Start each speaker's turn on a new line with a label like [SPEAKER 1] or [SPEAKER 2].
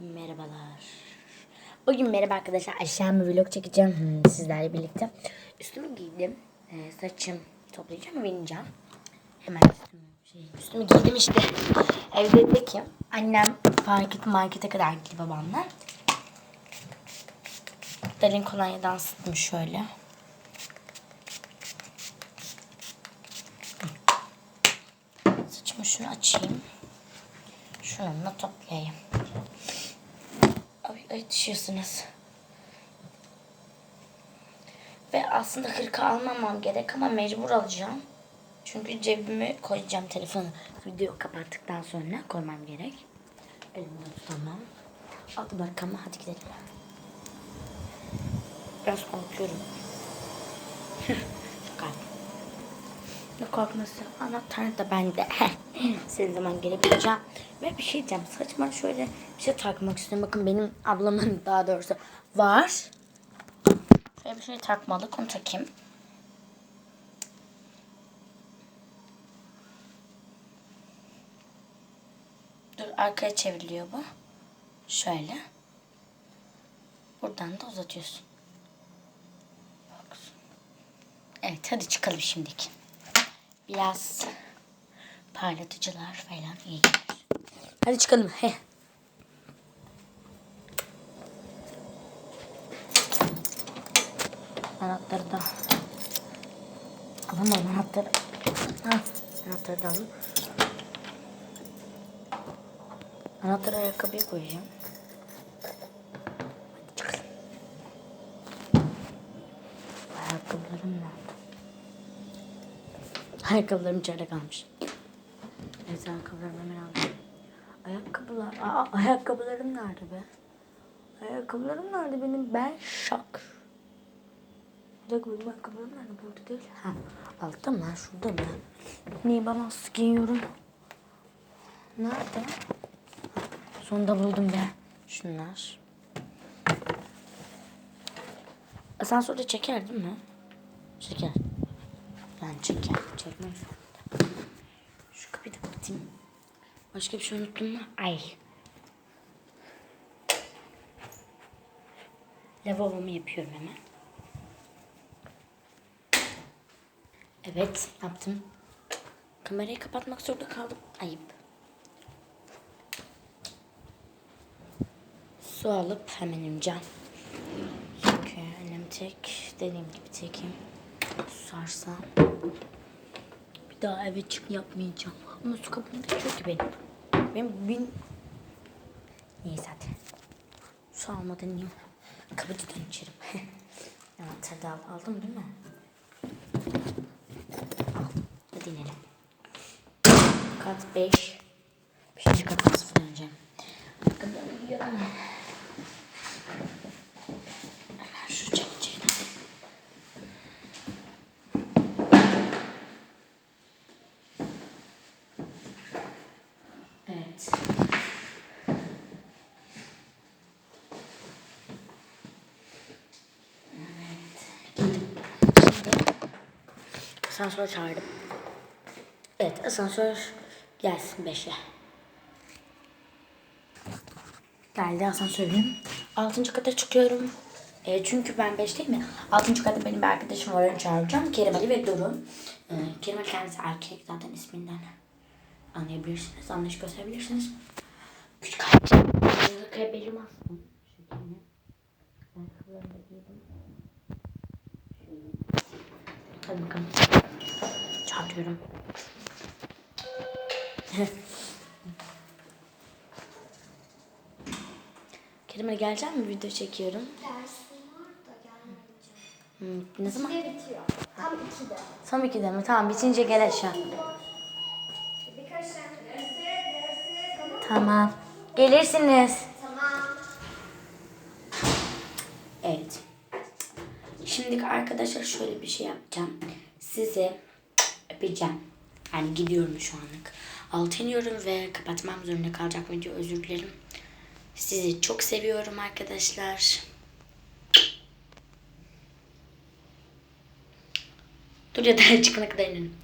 [SPEAKER 1] Merhabalar. Bugün merhaba arkadaşlar. Aşağı bir vlog çekeceğim hmm, sizlerle birlikte. Üstümü giydim. Ee, saçım toplayacağım ve ineceğim. Hemen üstümü, şey, üstümü giydim işte. Evde tekim. Annem market, markete kadar gitti babamla. Darin kolonyadan sıktım şöyle. Saçımı şunu açayım. Şununla toplayayım. Ay düşüyorsunuz. Ve aslında hırka almamam gerek ama mecbur alacağım. Çünkü cebime koyacağım telefonu. Video kapattıktan sonra koymam gerek. Elimde tutamam. Al bakalım hadi gidelim. Biraz korkuyorum. Şaka. Ne korkması? Anahtar da bende. Senin zaman gelebileceğim. Ve bir şey diyeceğim. Saçma şöyle bir şey takmak istiyorum. Bakın benim ablamın daha doğrusu var. Şöyle bir şey takmalık. Onu takayım. Dur arkaya çevriliyor bu. Şöyle. Buradan da uzatıyorsun. Evet hadi çıkalım şimdiki. Biraz parlatıcılar falan iyi gelir. Hadi çıkalım. He. Anahtarı da alamam anahtarı. Ha, anahtarı da alayım. Anahtarı ayakkabıya koyacağım. Ayakkabılarım nerede? Ayakkabılarım içeride kalmış. Neyse ayakkabılarımı hemen aldım. Ayakkabılar. Aa, ayakkabılarım nerede be? Ayakkabılarım nerede benim? Ben şak. Bir dakika benim ayakkabılarım nerede? Burada değil. Ha, altta mı? Şurada mı? Niye ben nasıl giyiyorum? Nerede? Sonunda buldum be. Şunlar. Asansörde çeker değil mi? Çeker. Ben çeker. Çekmez. Şu kapıyı da kapatayım. Başka bir şey unuttum mu? Ay. Lavabomu yapıyorum hemen. Evet yaptım. Kamerayı kapatmak zorunda kaldım. Ayıp. Su alıp hemen ineceğim. Çünkü annem tek dediğim gibi tekim. Susarsam bir daha eve çık yapmayacağım. Ama su kabım da çok ki benim. Benim bin... Neyse hadi. Su almadan yiyeyim. Kapıcıdan içerim. Anahtarı da al. Aldım değil mi? Al. Hadi inelim. Kat 5. Beşinci kattan sıfırlanacağım. Ayakkabılarımı giyiyorum. Hemen şu çekeceğim. Evet. Evet. Şimdi asansör çağırdım. Evet asansör gelsin beşe. Geldi asansörüm. Altıncı kata çıkıyorum. E, çünkü ben beşteyim mi? Altıncı katta benim bir arkadaşım var. Onu çağıracağım. Kerim Ali ve Duru. E, Kerim Ali kendisi erkek zaten isminden anlayabilirsiniz. Anlayış gösterebilirsiniz. Da giydim. Şöyle. Hadi bakalım. Çağırıyorum. Kerim Ali gelecek mi? Video çekiyorum.
[SPEAKER 2] Dersim var da gelmeyeceğim.
[SPEAKER 1] Hmm, ne zaman?
[SPEAKER 2] Ne bitiyor? Tam ikide.
[SPEAKER 1] Son ikide mi? Tamam bitince gel aşağı.
[SPEAKER 2] Birkaç tane. Tamam.
[SPEAKER 1] Gelirsiniz.
[SPEAKER 2] Tamam.
[SPEAKER 1] Evet. Şimdi arkadaşlar şöyle bir şey yapacağım. Size öpeceğim. Yani gidiyorum şu anlık. Altı iniyorum ve kapatmam zorunda kalacak video. Özür dilerim. Sizi çok seviyorum arkadaşlar. Dur ya da çıkana kadar inelim.